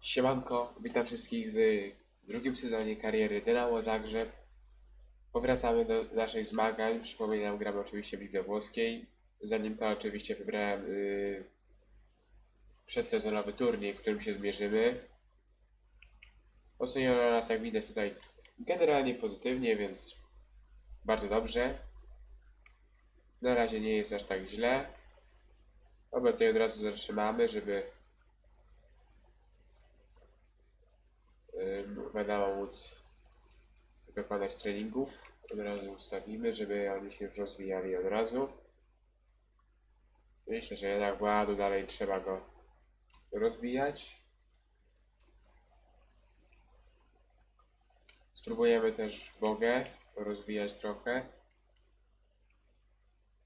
Siemanko, witam wszystkich w drugim sezonie kariery Dynamo Zagrzeb. Powracamy do naszych zmagań. Przypominam, gramy oczywiście w lidze włoskiej. Zanim to oczywiście wybrałem yy, przedsezonowy turniej, w którym się zmierzymy. Oceniono nas, jak widać tutaj, generalnie pozytywnie, więc bardzo dobrze. Na razie nie jest aż tak źle. Dobra, tutaj od razu zatrzymamy, żeby Wiadomo móc dokonać treningów. Od razu ustawimy, żeby oni się już rozwijali od razu. Myślę, że jednak Władu dalej trzeba go rozwijać. Spróbujemy też Bogę rozwijać trochę.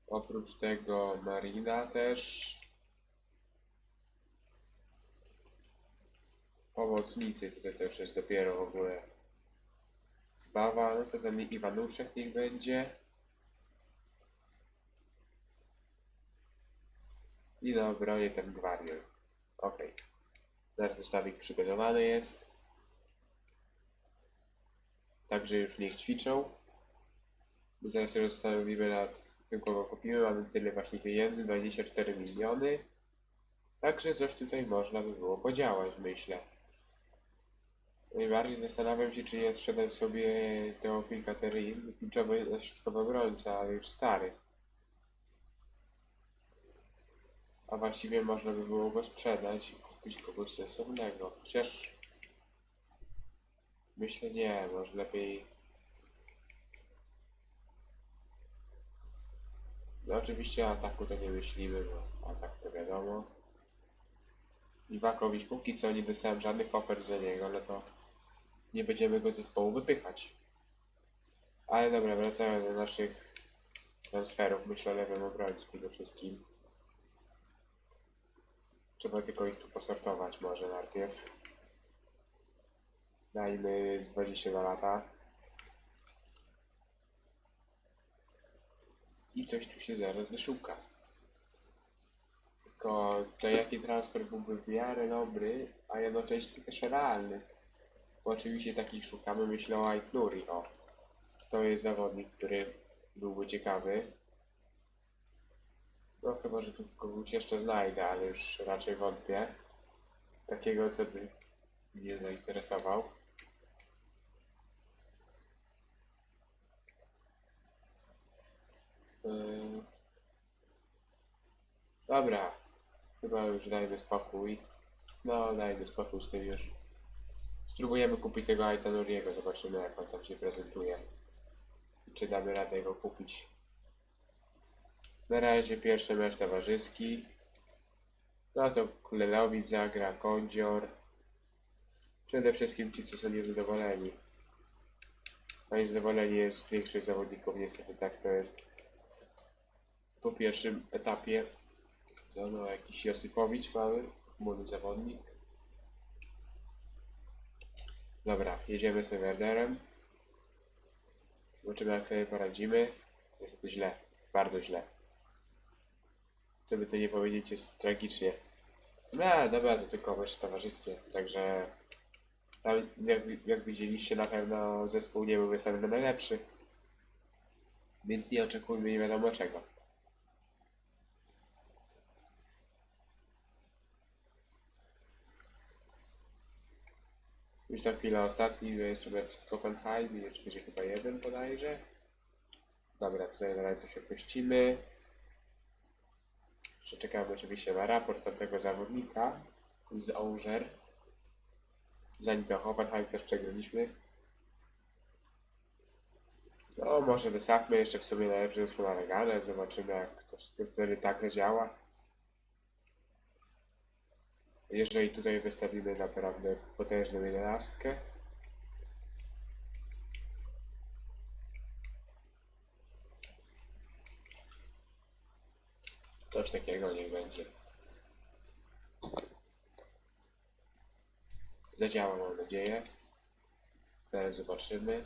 Oprócz tego Marina też. Pomocnicy tutaj też jest dopiero w ogóle zbawa. No to ten Iwanuszek niech będzie. I na obronie ten Gwarior. Ok. Zaraz zestawik przygotowany jest. Także już niech ćwiczą. My zaraz się zastanowimy nad tym, kogo kupimy. Mamy tyle właśnie pieniędzy, 24 miliony. Także coś tutaj można by było podziałać, myślę. Najbardziej zastanawiam się, czy nie sprzedać sobie Teofil Katerin, kluczowy środkowy obrońca, ale już stary. A właściwie można by było go sprzedać i kupić kogoś sensownego. Chociaż myślę nie, może lepiej. No oczywiście ataku to nie myślimy, bo atak to wiadomo. Iwakowicz póki co nie dostałem żadnych ofert za niego, no to nie będziemy go z zespołu wypychać. Ale dobra, wracając do naszych transferów, myślę lewym obrońcu przede wszystkim. Trzeba tylko ich tu posortować może najpierw. Dajmy z 22 lata. I coś tu się zaraz wyszuka. Tylko to jaki transfer byłby w miarę dobry, a jednocześnie też realny. Bo oczywiście takich szukamy, myślę o Aitnuri, o. To jest zawodnik, który byłby ciekawy. No chyba, że tu kogoś jeszcze znajdę, ale już raczej wątpię. Takiego, co by mnie zainteresował. Yy. Dobra, chyba już dajmy spokój. No, dajmy spokój z tym już. Spróbujemy kupić tego Aita Nuriego, zobaczymy jak on tam się prezentuje. Czy damy radę go kupić. Na razie pierwszy mecz towarzyski. No to Kulelowicz zagra, Kądzior. Przede wszystkim ci, co są niezadowoleni. A niezadowoleni jest większość zawodników, niestety tak to jest. Po pierwszym etapie. Co no, jakiś Josipowicz mamy, młody zawodnik. Dobra, jedziemy z Werderem. Zobaczymy jak sobie poradzimy. Jest to źle, bardzo źle. Co by to nie powiedzieć, jest tragicznie. No, dobra, to tylko mecze towarzyskie, także tam, jak, jak widzieliście, na pewno zespół nie był wystawiony najlepszy. Więc nie oczekujmy nie wiadomo czego. Już za chwilę ostatni, jest mecz Kopenhagen, jeszcze będzie chyba jeden bodajże. Dobra, tutaj na razie się puścimy. Jeszcze czekamy oczywiście na raport od tego zawodnika z Onger. Zanim to Hoffenheim też przegraliśmy. No, może wystawmy jeszcze w sobie najlepszy zespół na regale, zobaczymy jak to wtedy tak zadziała. Jeżeli tutaj wystawimy naprawdę potężną jedenastkę, coś takiego niech będzie. Zadziała mam nadzieję. Teraz zobaczymy.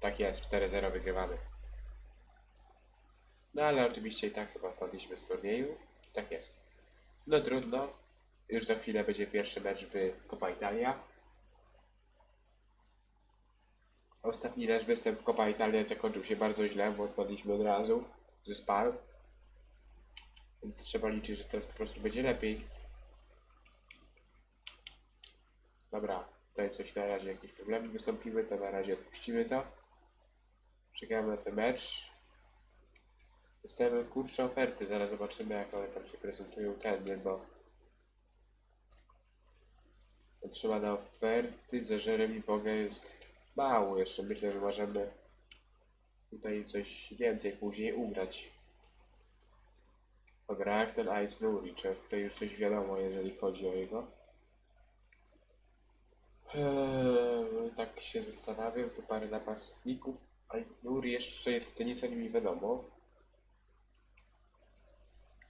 Tak jest, 4-0 wygrywamy. No ale oczywiście i tak chyba wpadliśmy z turnieju. Tak jest. No trudno. Już za chwilę będzie pierwszy mecz w Copa Italia. Ostatni nasz występ w Copa Italia zakończył się bardzo źle, bo odpadliśmy od razu ze Spal. Więc trzeba liczyć, że teraz po prostu będzie lepiej. Dobra, tutaj coś na razie jakieś problemy wystąpiły, to na razie odpuścimy to. Czekamy na ten mecz. Dostajemy kurcze oferty, zaraz zobaczymy jak one tam się prezentują ten, bo otrzymane oferty za Jeremy Boga jest mało jeszcze. Myślę, że możemy tutaj coś więcej później ugrać. Dobra, jak ten Ait Nuri, czy tutaj już coś wiadomo, jeżeli chodzi o jego? Eee, tak się zastanawiam, tu parę napastników. Ait Nuri jeszcze jest o nim nie wiadomo.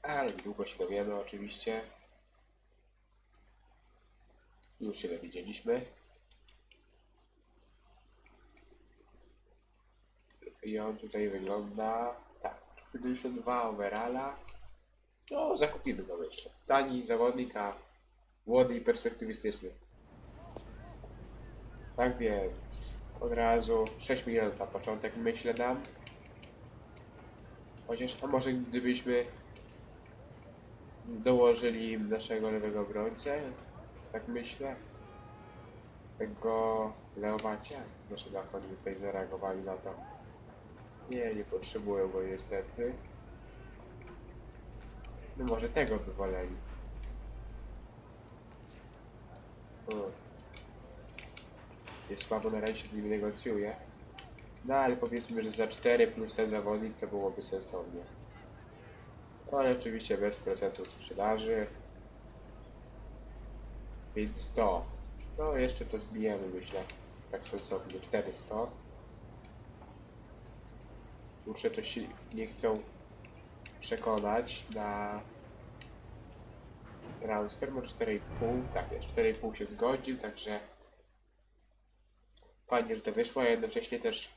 Ale niedługo się dowiemy oczywiście. Już się dowiedzieliśmy. I on tutaj wygląda tak. 72 overalla. No, zakupimy go myślę. Tani zawodnik, a młody i perspektywistyczny. Tak więc od razu 6 milionów na początek myślę dam. Chociaż, a może gdybyśmy dołożyli naszego lewego obrońcę, tak myślę. Tego Leowacia. Proszę jak oni tutaj zareagowali na to. Nie, nie potrzebują go niestety. No może tego by woleli. O. Jest słabo na razie się z nim negocjuje. No ale powiedzmy, że za 4 plus ten zawodnik to byłoby sensownie. Ale oczywiście bez procentów sprzedaży. Więc to. No jeszcze to zbijemy myślę. Tak sensownie. 400. Kurczę, to się nie chcą przekonać na transfer, bo 4,5, tak jest, 4,5 się zgodził, także fajnie, że to wyszło, a jednocześnie też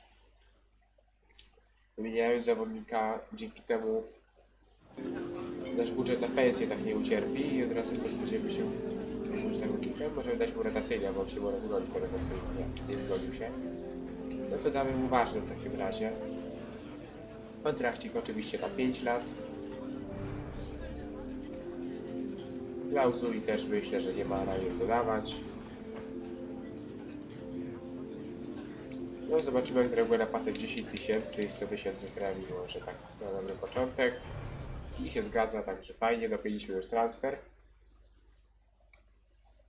wymieniając zawodnika, dzięki temu nasz budżet na pensję tak nie ucierpi i od razu pozbędziemy się zawodnikiem. Możemy dać mu rotacyjnie, bo on się może zgodzić na rotacyjnie. Nie, nie zgodził się. No to damy mu ważne w takim razie. Kontrakcik oczywiście na 5 lat. Klauzuli też myślę, że nie ma na nie co dawać. No zobaczymy jak reaguje na pasek 10 tysięcy i 100 tysięcy premii, może tak na dobry początek. I się zgadza, także fajnie, dopiliśmy już transfer.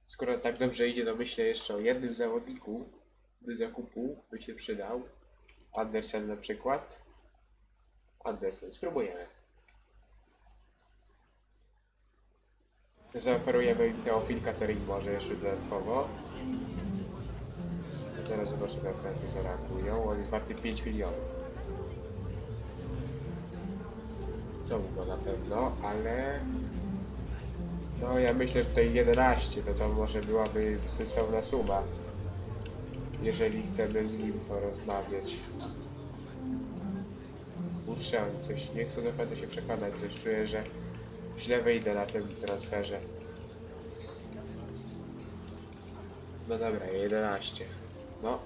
Skoro tak dobrze idzie, to myślę jeszcze o jednym zawodniku do zakupu by się przydał. Andersen na przykład. Andersen, spróbujemy. Zaoferujemy im Teofil Catering może jeszcze dodatkowo. Teraz zobaczymy jak zareagują. On jest warty 5 milionów. Mu go na pewno, ale... No ja myślę, że tutaj 11 to to może byłaby sensowna suma. Jeżeli chcemy z nim porozmawiać. Kurczę, oni coś nie chcą naprawdę się przekonać, coś czuję, że źle wyjdę na tym transferze. No dobra, 11. No.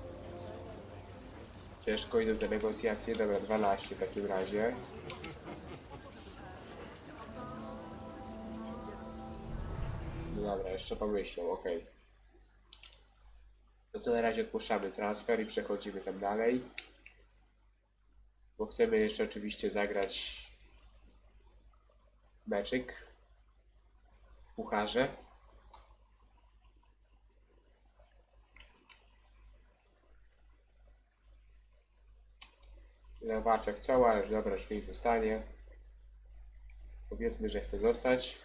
Ciężko idą te negocjacje. Dobra, 12 w takim razie. Dobra, jeszcze pomyślą, okej. No to na razie odpuszczamy transfer i przechodzimy tam dalej. Bo chcemy jeszcze oczywiście zagrać meczyk. Pucharze. Lewaczek chciał, ale dobra, już niech zostanie. Powiedzmy, że chce zostać.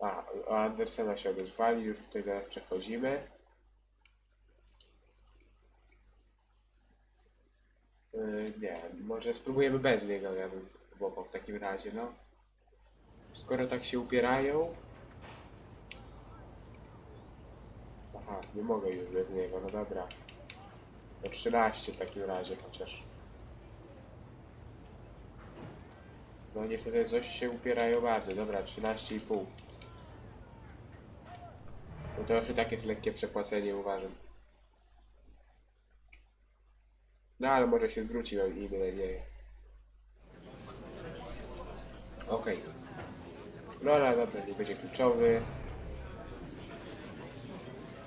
A, o Andersena się odezwali, już tutaj teraz przechodzimy. Yy, nie, może spróbujemy bez niego, ja bym próbował w takim razie, no. Skoro tak się upierają... Aha, nie mogę już bez niego, no dobra. To 13 w takim razie chociaż. No niestety coś się upierają bardzo. Dobra, 13,5. To już i tak jest lekkie przepłacenie, uważam. No ale może się zwróciłem i byle nie. Okej. No ale dobra, nie będzie kluczowy.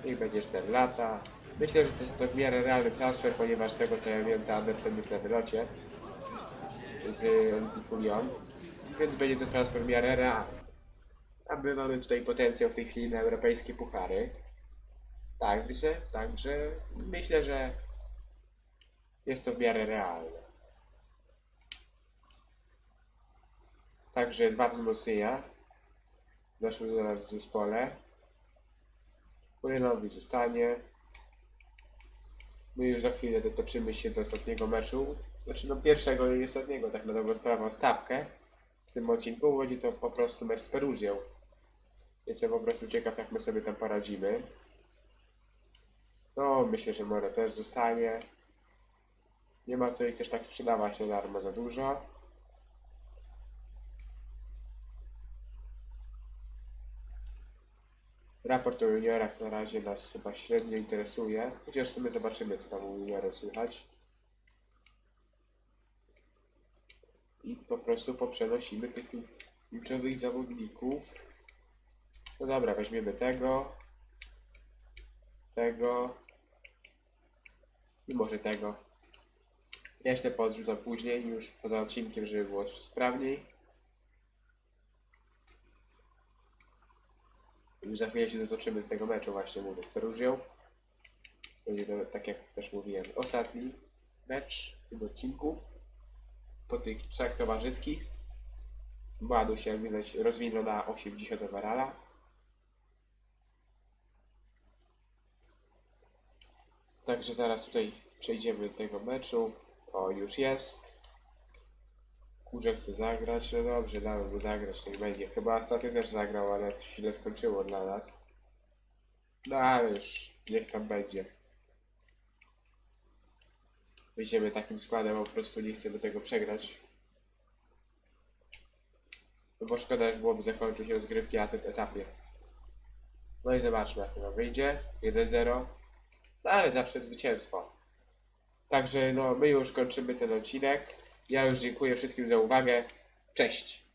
Niech będzie 4 lata. Myślę, że to jest to w miarę realny transfer, ponieważ z tego co ja wiem, to Andersen jest na wylocie z Antifulion, więc będzie to transfer w miarę realny. A my mamy tutaj potencjał w tej chwili na europejskie puchary. Także, także myślę, że jest to w miarę realne. Także dwa wzmocnienia doszły do nas w zespole. Kurynowi zostanie. My już za chwilę dotoczymy się do ostatniego meczu. Znaczy no pierwszego i ostatniego, tak na dobrą sprawę, stawkę. W tym odcinku będzie to po prostu mecz z Peruzją. Jestem po prostu ciekaw, jak my sobie tam poradzimy. No, myślę, że More też zostanie. Nie ma co ich też tak sprzedawać na darmo za dużo. Raport o juniorach na razie nas chyba średnio interesuje, chociaż sobie zobaczymy, co tam u juniorów słychać. I po prostu poprzenosimy tych kluczowych zawodników. No dobra, weźmiemy tego, tego i może tego. Resztę podrzucam później, już poza odcinkiem, żeby było sprawniej. Już za chwilę się dotoczymy do tego meczu właśnie, mówię, z Perugią. Będzie to, tak jak też mówiłem, ostatni mecz w tym odcinku. Po tych trzech towarzyskich. Mładu się, jak widać, rozwinął na 80 overalla. Także zaraz tutaj przejdziemy do tego meczu. O, już jest. Kurze chce zagrać, no dobrze, dałem mu zagrać, niech będzie. Chyba ostatnio też zagrał, ale to źle skończyło dla nas. No ale już, niech tam będzie. Wyjdziemy takim składem, po prostu nie chcę do tego przegrać. No bo szkoda już byłoby zakończyć rozgrywki na tym etapie. No i zobaczmy, jak to wyjdzie. 1-0. No ale zawsze zwycięstwo. Także no, my już kończymy ten odcinek. Ja już dziękuję wszystkim za uwagę. Cześć!